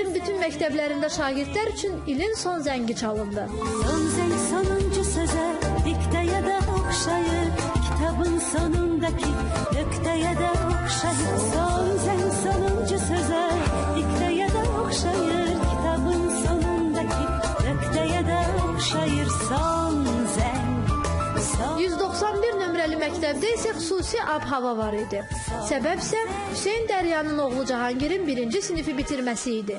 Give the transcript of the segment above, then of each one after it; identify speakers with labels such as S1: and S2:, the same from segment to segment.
S1: Şəhərin bütün məktəblərində şagirdlər üçün ilin son zəngi çalındı.
S2: Son zəng sonuncu sözə diktəyə də oxşayır Kitabın sonundakı nöqtəyə də oxşayır Son zəng sonuncu sözə diktəyə də oxşayır Kitabın sonundakı nöqtəyə də oxşayır Son zəng son
S1: 191 nömrəli məktəbdə isə xüsusi ab-hava var idi. Səbəb isə Hüseyn Dəryanın oğlu Cahangirin birinci sinifi bitirməsi idi.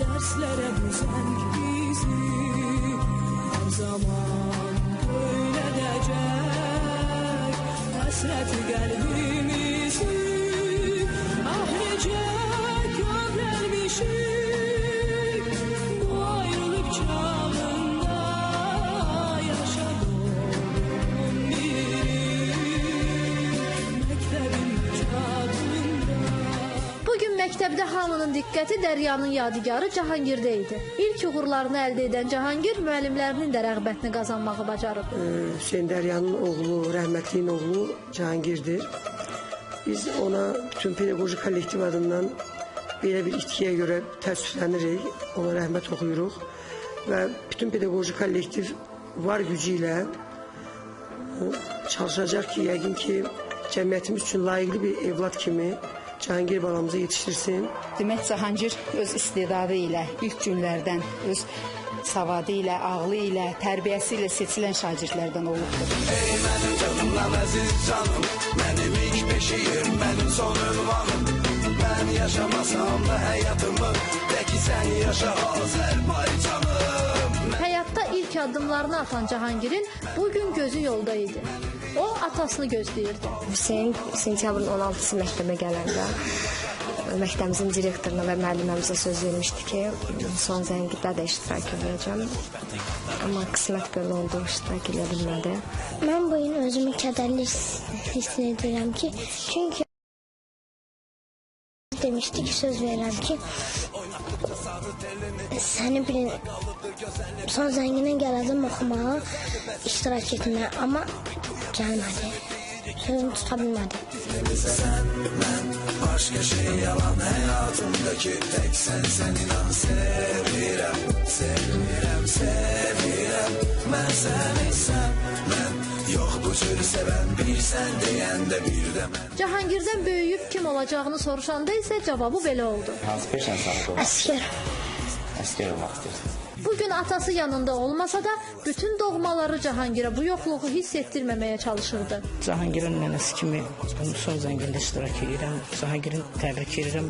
S3: Derslere müzenk bizi Hasreti kalbimizi
S1: məktəbdə hamının diqqəti Dəryanın yadigarı Cahangirdə idi. İlk uğurlarını əldə edən Cahangir müəllimlərinin də rəğbətini qazanmağı bacarıb.
S4: Hüseyin Dəryanın oğlu, rəhmətliyin oğlu Cahangirdir. Biz ona bütün pedaqoji kollektiv adından belə bir itkiyə görə təəssüflənirik. Ona rəhmət oxuyuruq və bütün pedaqoji kollektiv var gücü ilə e, çalışacaq ki, yəqin ki, cəmiyyətimiz üçün layiqli bir evlad kimi Cahangir balamızı yetişdirsin.
S5: Demək Cahangir öz istedadı ilə ilk günlərdən öz savadı ilə, ağlı ilə, tərbiyəsi ilə seçilən şagirdlərdən olubdur.
S6: Canımdan əziz canım Mənim ilk beşiyim, mənim son ünvanım Mən yaşamasam da həyatımı De ki sən yaşa Azərbaycanım
S1: Həyatda ilk addımlarını atan Cahangirin bu gün gözü yolda idi. O atasını gözləyirdi.
S7: Hüseyn sentyabrın 16-sı məktəbə gələndə məktəbimizin direktoruna və müəlliməmizə söz vermişdi ki, son zəngidə də iştirak edəcəm. Amma qismət belə oldu, iştirak edə bilmədi.
S8: Mən bu gün özümü kədərli hiss hiss edirəm ki, çünki demişdi ki, söz verirəm ki, səni bir son zənginə gələcəm oxumağa, iştirak etməyə, amma gəlmədi. Sözünü tuta bilmədi.
S6: Başka şey yalan hayatımdaki Tek sen sen inan sevirem Sevirem sevirem Ben seni sen Ben yok bu tür seven Bir sen diyen de bir de ben
S1: Cahangirdən böyüyüb kim olacağını soruşanda isə cavabı belə oldu.
S9: Hansı peşən sahib olmaq?
S8: Əskər.
S9: Əskər olmaq istəyirsən.
S1: Bugün atası yanında olmasa da bütün doğmaları Cahangirə bu yoxluğu hiss etdirməməyə çalışırdı.
S10: Cahangirin nənəsi kimi son zəngində iştirak edirəm. Cahangirin təbrik edirəm.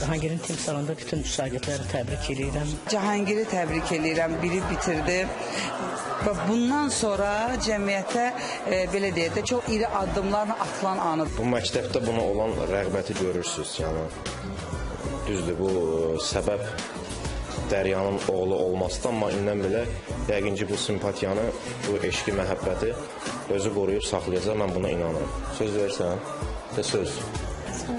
S10: Cahangirin timsalında bütün şagirdləri təbrik edirəm.
S11: Cahangiri təbrik edirəm. Biri bitirdi. Və bundan sonra cəmiyyətə e, belə deyək də çox iri addımlarla atılan anı.
S12: Bu məktəbdə buna olan rəğbəti görürsüz. Yəni düzdür bu ə, səbəb Dəryanın oğlu olmasıdır, amma indən belə yəqin ki bu simpatiyanı, bu eşqi, məhəbbəti özü qoruyub saxlayacaq. Mən buna inanıram. Söz verirsən? De söz.